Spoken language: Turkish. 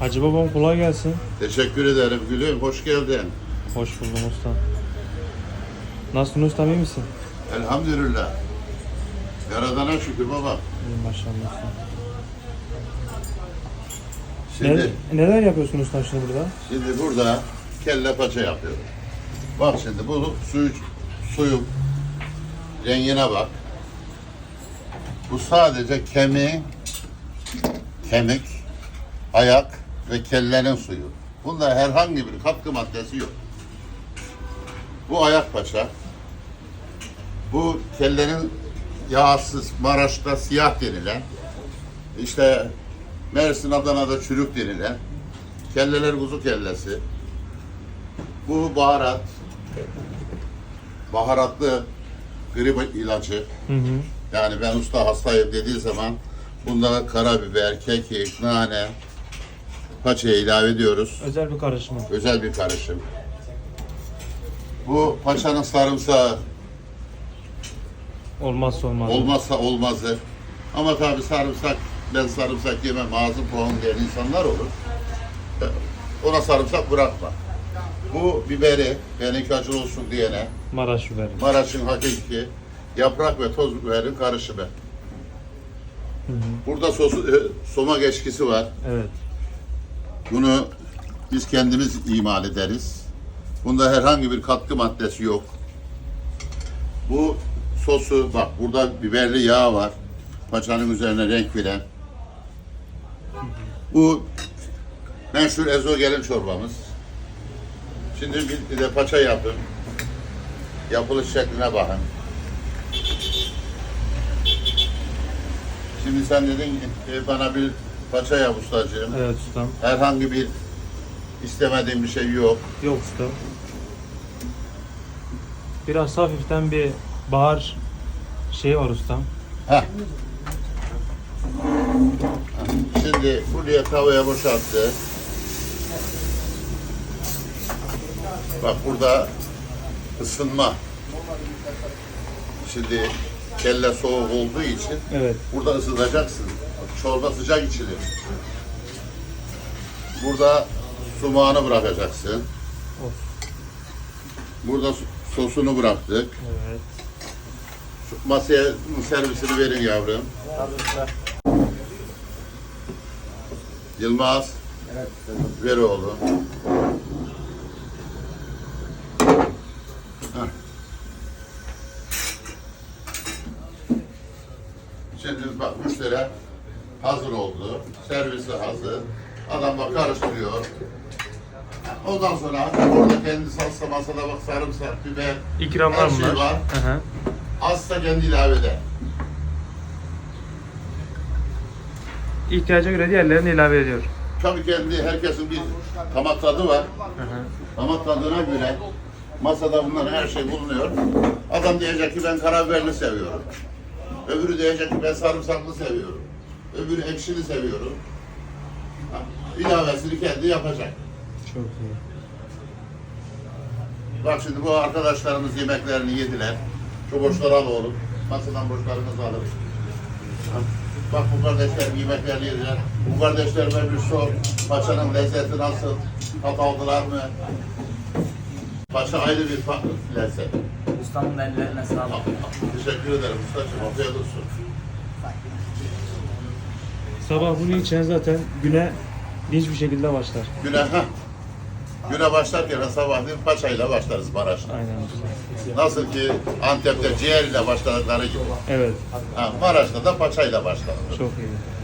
Hacı babam kolay gelsin. Teşekkür ederim gülüm. Hoş geldin. Hoş buldum usta. Nasılsın ustam iyi misin? Elhamdülillah. Yaradana şükür baba. İyiyim maşallah usta. Şimdi, Ne, neler yapıyorsun usta şimdi burada? şimdi burada kelle paça yapıyorum. Bak şimdi bu suyu, suyu rengine bak. Bu sadece kemiğin, kemik, ayak ve kellenin suyu. Bunda herhangi bir katkı maddesi yok. Bu ayak paça. Bu kellenin yağsız, Maraş'ta siyah denilen, işte Mersin Adana'da çürük denilen, kelleler kuzu kellesi. Bu baharat, baharatlı grip ilacı. Hı hı. Yani ben usta hastayım dediği zaman bunda karabiber, kekik, nane, paçaya ilave ediyoruz. Özel bir karışım. Özel bir karışım. Bu paçanın sarımsağı Olmazsa olmaz. olmazsa olmazı. Ama tabii sarımsak, ben sarımsak yemem, ağzım puan diyen insanlar olur. Ona sarımsak bırakma. Bu biberi, benimki acılı olsun diyene, Maraş biberi. Maraş'ın hakiki yaprak ve toz biberin karışımı. Burada sosu, e, soma geçkisi var. Evet. Bunu biz kendimiz imal ederiz. Bunda herhangi bir katkı maddesi yok. Bu sosu bak burada biberli yağ var. Paçanın üzerine renk veren. Bu meşhur ezogelin çorbamız. Şimdi bir de paça yapın. Yapılış şekline bakın. Şimdi sen dedin ki bana bir paça yap ustacığım. Evet ustam. Herhangi bir istemediğim bir şey yok. Yok usta. Biraz hafiften bir bahar şey var ustam. Heh. Şimdi buraya tavaya boşalttı. Bak burada ısınma. Şimdi kelle soğuk olduğu için Evet. burada ısıtacaksın. Çorba sıcak içilir. Burada sumağını bırakacaksın. Burada sosunu bıraktık. Evet. Şu Masaya servisini verin yavrum. Yılmaz. Evet. Ver oğlum. Heh. Şimdi bak müşteri hazır oldu. Servisi hazır. Adam bak karıştırıyor. Ondan sonra orada kendi salsa masada bak sarımsak, biber, İkramlar Her şey bunlar. var. Hı hı. azsa kendi ilave eder. İhtiyaca göre diğerlerini ilave ediyor. Tabii kendi herkesin bir damak tadı var. Hı hı. Damak tadına göre masada bunların her şey bulunuyor. Adam diyecek ki ben karabiberli seviyorum. Öbürü diyecek ki ben sarımsaklı seviyorum. Öbürü ekşili seviyorum. Ha, İlavesini kendi yapacak. Çok iyi. Bak şimdi bu arkadaşlarımız yemeklerini yediler. Şu boşları al oğlum. Masadan boşlarınızı alın. Bak bu kardeşler yemeklerini yediler. Bu kardeşlerime bir sor. Paçanın lezzeti nasıl? Tat aldılar mı? Paça ayrı bir lezzet. Ustamın ellerine sağlık. Teşekkür ederim ustacığım. Afiyet olsun. Sabah bunu içen zaten güne dinç bir şekilde başlar. Güne, heh. Güne başlarken sabahleyin paçayla başlarız Maraş'ta. Aynen. Nasıl ki Antep'te ciğer ile başladıkları gibi. Evet. Ha, Maraş'ta da paçayla başlanır. Çok iyi.